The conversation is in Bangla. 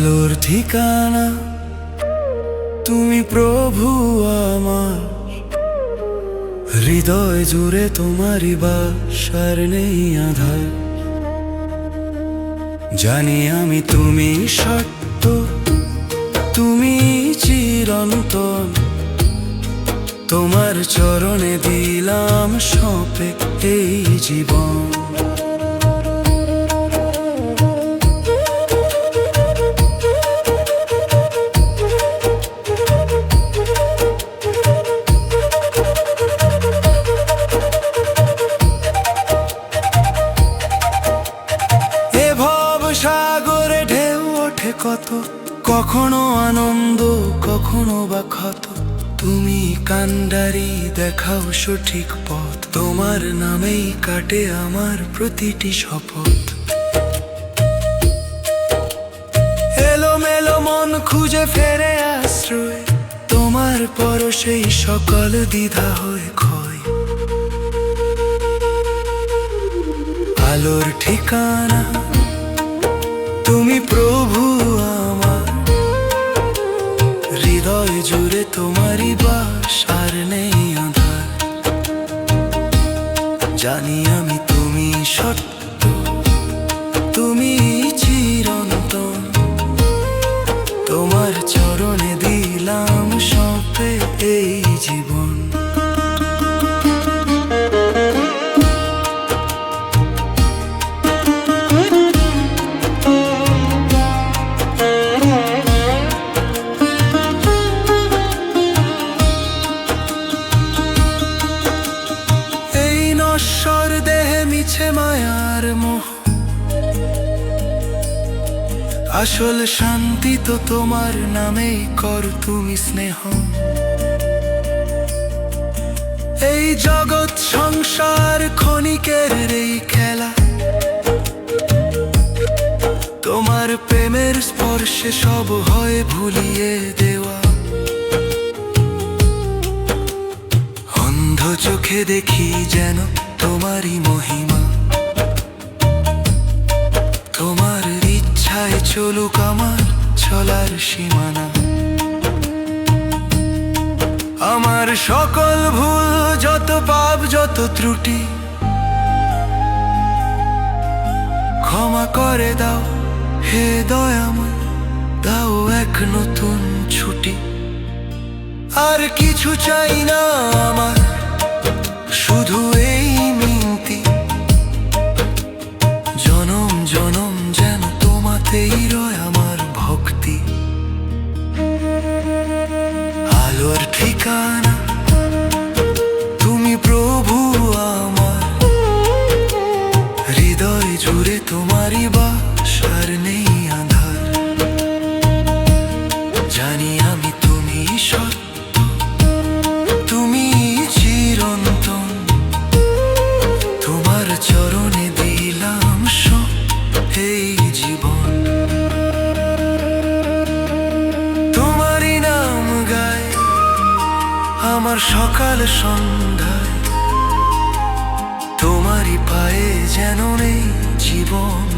আলোর ঠিকানা, তুমি প্রভু আমার। হৃদয় জুড়ে তোমারই বাসার নেই আধার। জানি আমি তুমি সত্য, তুমি চিরন্তন। তোমার চরণে দিলাম সপে এই জীবন। কত? কখনো আনন্দ, কখনো বা ক্ষত। তুমি কান্ডারি দেখাও সঠিক পথ। তোমার নামেই কাটে আমার প্রতিটি শপথ। এলো মেলো মন খুঁজে ফেরে আশ্রয়। তোমার পর সেই সকল দ্বিধা হয়ে ক্ষয়। আলোর ঠিকানা তুমি প্রভু আমার। হৃদয় জুড়ে তোমারই বাস। আসল শান্তি তো তোমার নামেই কর তুমি স্নেহ। এই জগৎ সংসার ক্ষণিকের এই খেলা। তোমার প্রেমের স্পর্শে সব হয় ভুলিয়ে দেওয়া। অন্ধ চোখে দেখি যেন তোমারই মহিমা। ইচ্ছায় চলুক আমার চলার সীমানা। আমার সকল ভুল, যত পাপ, যত ত্রুটি, ক্ষমা করে দাও, হে দয়াময়, দাও এক নতুন ছুটি। আর কিছু চাই না আমার, শুধু এই আলোর আমার সকাল সন্ধ্যায় তোমারই পায়ে যেন নেই জীবন।